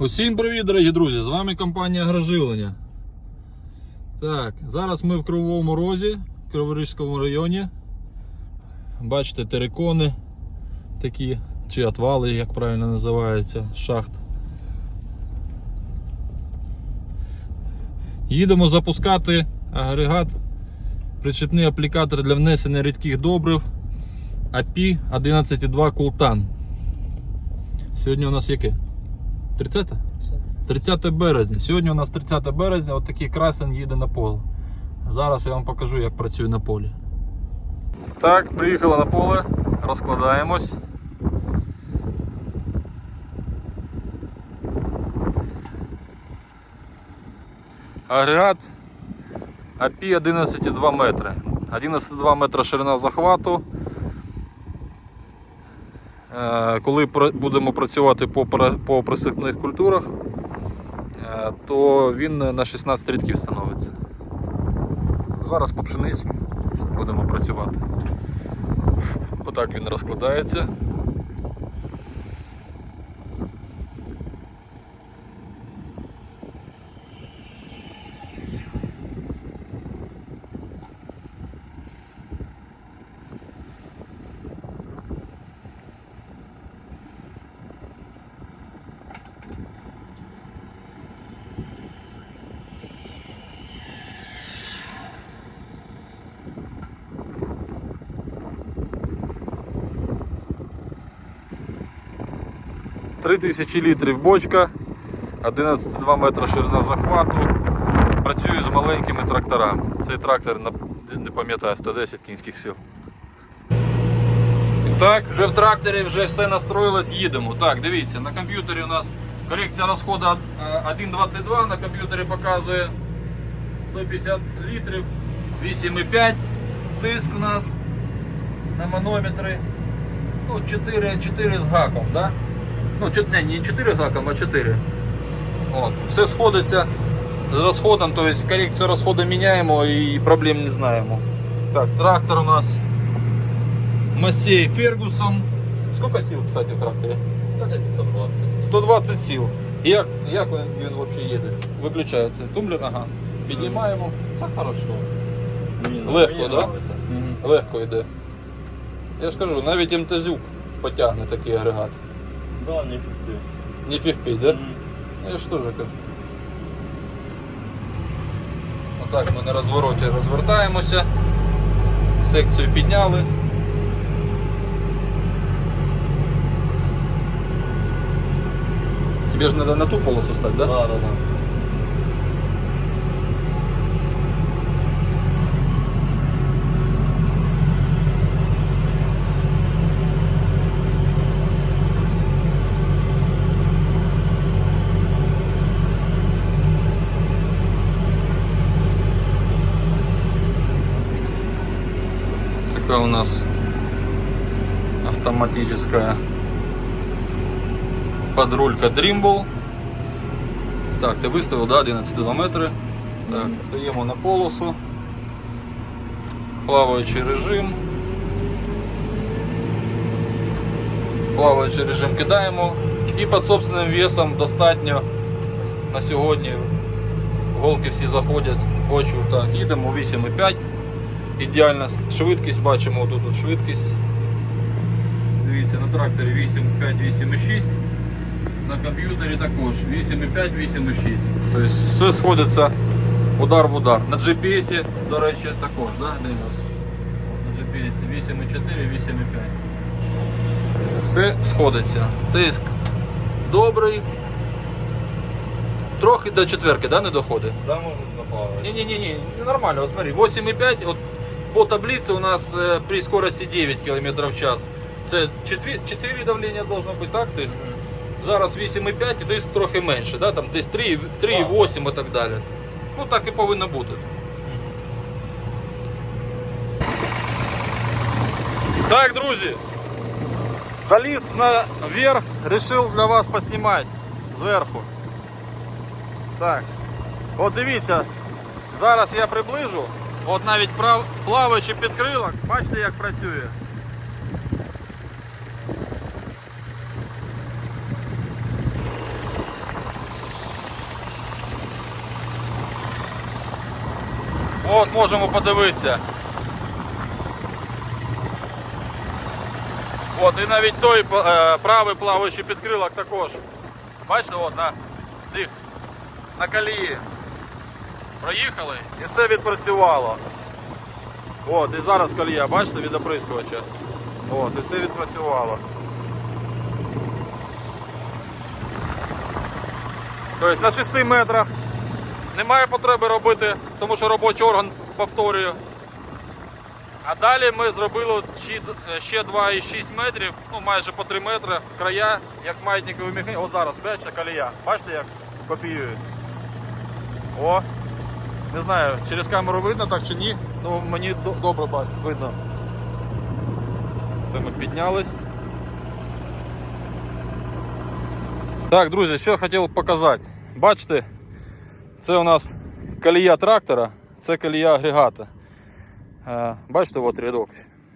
Усім привіт, дорогі друзі! З вами компанія Агроживлення. Так, зараз ми в Кривовому Розі, в Криворізькому районі. Бачите, терикони такі, чи отвали, як правильно називаються, шахт. Їдемо запускати агрегат, причепний аплікатор для внесення рідких добрив API 11.2 Култан. Сьогодні у нас яке? 30? 30 березня. Сьогодні у нас 30 березня, от такий красень їде на поле. Зараз я вам покажу, як працює на полі. Так, приїхали на поле, розкладаємось. Агрегат API 11,2 метри. 11,2 метра ширина захвату. Е, Коли будемо працювати по, присипних культурах, е, то він на 16 рядків становиться. Зараз по пшениці будемо працювати. Отак він розкладається. Три тисячі літрів бочка, 11,2 метра ширина захвату. Працюю з маленькими тракторами. Цей трактор не пам'ятаю 110 кінських сил. І так, вже в тракторі вже все настроїлось, їдемо. Так, дивіться, на комп'ютері у нас корекція розходу е, 1.22, на комп'ютері показує 150 літрів, 8,5 тиск у нас на манометри. Ну, 4, 4 з гаком, да? Ну, не, не 4 з а 4. От. Все сходиться з розходом, то есть корекцію розходу міняємо і проблем не знаємо. Так, трактор у нас Масей Фергусон. Сколько сил, кстати, в тракторі? 120. 120 сил. Як, як він, він взагалі їде? Виключається тумблер, ага. Піднімаємо. Це хорошо. Мені, Легко, мені да? Легко йде. Я ж кажу, навіть МТЗюк потягне такий агрегат. Да, не фікти. Не фігпій, да? Я ж теж кажу. Отак ми на розвороті розвертаємося. Секцію підняли. Тебе же надо на ту полосу стать, Да, да? да, да. нас автоматическая подрулька Trimble. Так, ти виставив, да, 11,2 метри. Так, стаємо на полосу. Плаваючий режим. Плаваючий режим кидаємо. І під собственним весом достатньо на сьогодні. Голки всі заходять, хочу. Так, їдемо 8,5. Ідеальна швидкість, бачимо тут, тут швидкість. Дивіться, на тракторі 8,5, 8,6. На комп'ютері також 8,5, 8,6. Тобто все сходиться удар в удар. На GPS, до речі, також, да, дивимося. На GPS 8,4, 8,5. Все сходиться. Тиск добрий. Трохи до четверки, да, не доходить? Да, можна добавити. Не-не-не, нормально. Вот смотри, 8,5, вот по таблице у нас э, при скорости 9 км в час. Це 4, 4 давлення должно бути, так, тиск? Зараз 8,5 і тиск трохи менше, да? там десь 3, 3,8 і так далі. Ну так і повинно бути. Так, друзі. Заліз наверх, решив для вас поснімати зверху. Так. От дивіться, зараз я приближу. От навіть прав... плаваючи під крилок, бачите як працює. От можемо подивитися. От, І навіть той е, правий плаваючий підкрилок також. Бачите, от на цих на колії проїхали і все відпрацювало. От, і зараз колія, бачите, від оприскувача. От, і все відпрацювало. Тобто на 6 метрах немає потреби робити, тому що робочий орган повторює. А далі ми зробили ще- ще 2,6 метрів, ну майже по 3 метри, края, як маятникові механіки. От зараз, бачите, колія. Бачите, як копіюють? О! Не знаю, через камеру видно так чи ні, ну мені добре видно. Це ми піднялись. Так, друзі, що я хотів показати. Бачите, це у нас колія трактора, це колія агрегата. Е, Бачите, от рядок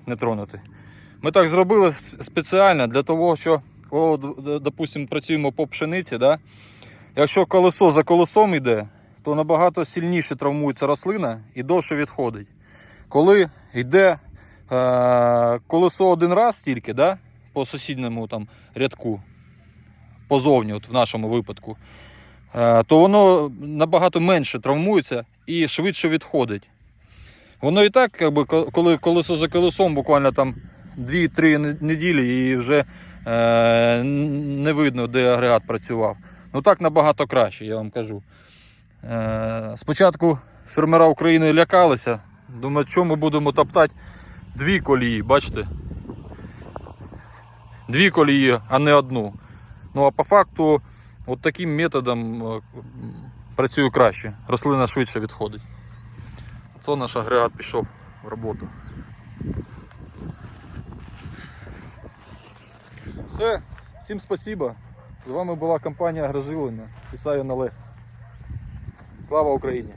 не тронутий. Ми так зробили спеціально для того, що, д- допустимо, працюємо по пшениці. Да? Якщо колесо за колесом йде, то набагато сильніше травмується рослина і довше відходить. Коли йде е, колесо один раз тільки, да? по сусідньому там, рядку, позовні, от в нашому випадку, е, то воно набагато менше травмується і швидше відходить. Воно і так, якби, коли колесо за колесом, буквально там 2-3 не- неділі і вже е, не видно, де агрегат працював. Ну так набагато краще, я вам кажу. Е, спочатку фермера України лякалися, думають, що ми будемо топтати дві колії, бачите? Дві колії, а не одну. Ну а по факту, от таким методом е, працює краще. Рослина швидше відходить. Це наш агрегат пішов в роботу. Все, всім спасибо. З вами була компанія Агрожилення. Ісаю Налег. Слава Україні!